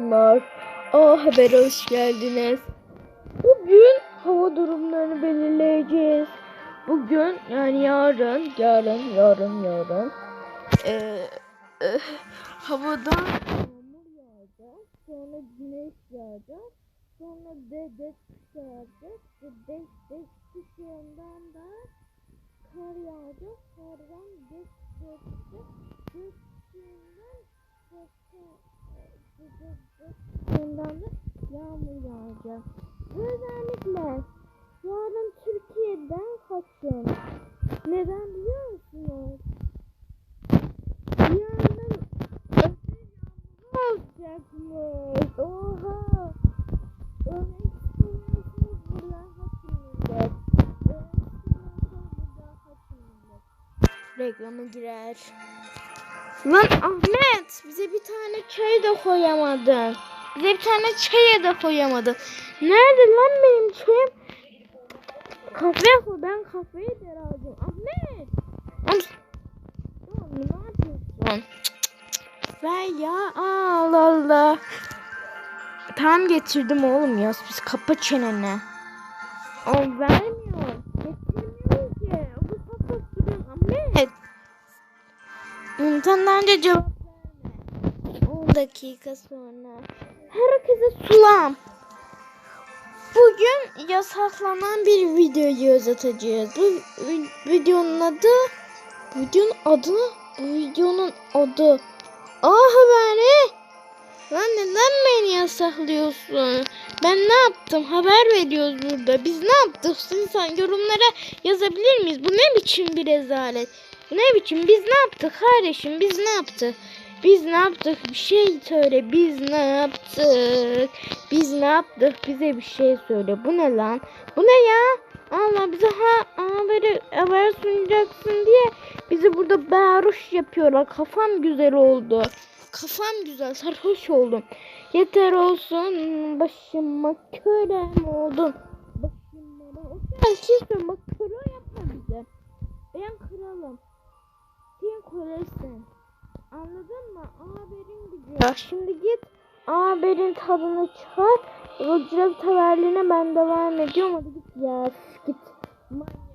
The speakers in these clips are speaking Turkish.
Merhabalar. A Haber'e hoş geldiniz. Bugün hava durumlarını belirleyeceğiz. Bugün yani yarın, yarın, yarın, yarın. Ee, e, havada yağmur yağacak. Sonra güneş yağacak. Sonra dedet yağacak. Dedet düşüyorundan da kar yağacak. Kardan göç geçecek. Göçtüğünden Bundan da yağmur yağacak. Özellikle yarın Türkiye'den kaçın. Neden biliyor musunuz? Yarın yağmur olacakmış. Oha! Millet. Reklama girer. Lan Ahmet bize bir tane çay da koyamadın. Bize bir tane çay da koyamadın. Nerede lan benim çayım? Kahve ben kahveyi de alacağım. Ahmet. Oğlum, oğlum ne yapıyorsun? Ver ya Allah Allah. Tamam getirdim oğlum ya. Biz kapa çeneni. O vermiyor. Sen önce cevap verme. 10 dakika sonra. Herkese sulam. Bugün yasaklanan bir videoyu uzatacağız. Bu vi- videonun adı videonun adı bu videonun adı A haberi. Lan neden beni yasaklıyorsun? Ben ne yaptım? Haber veriyoruz burada. Biz ne yaptık? İnsan yorumlara yazabilir miyiz? Bu ne biçim bir rezalet? Ne biçim? Biz ne yaptık kardeşim? Biz ne yaptık? Biz ne yaptık? Bir şey söyle. Biz ne yaptık? Biz ne yaptık? Bize bir şey söyle. Bu ne lan? Bu ne ya? Allah bize ha haberi haber sunacaksın diye bizi burada bağırış yapıyorlar. Kafam güzel oldu. Kafam güzel. Sarhoş oldum. Yeter olsun. Başıma körem oldun. Başıma. O sen şey söyle. Bak köre yapma bize. Ben kralım. Sen kölesin. Anladın mı? Haberin gücü. Ya şimdi git haberin tadını çıkar. Roger taverline ben devam ediyorum. Hadi git ya. Git. Manyak.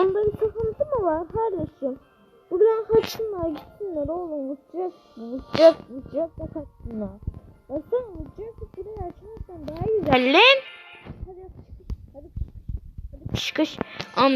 Onların sıkıntı mı var kardeşim? Buradan kaçsınlar gitsinler oğlum uçacak uçacak uçacak da kaçsınlar. Baksana uçacak burayı açarsan daha güzel lan. Hadi hadi hadi kış kış. Am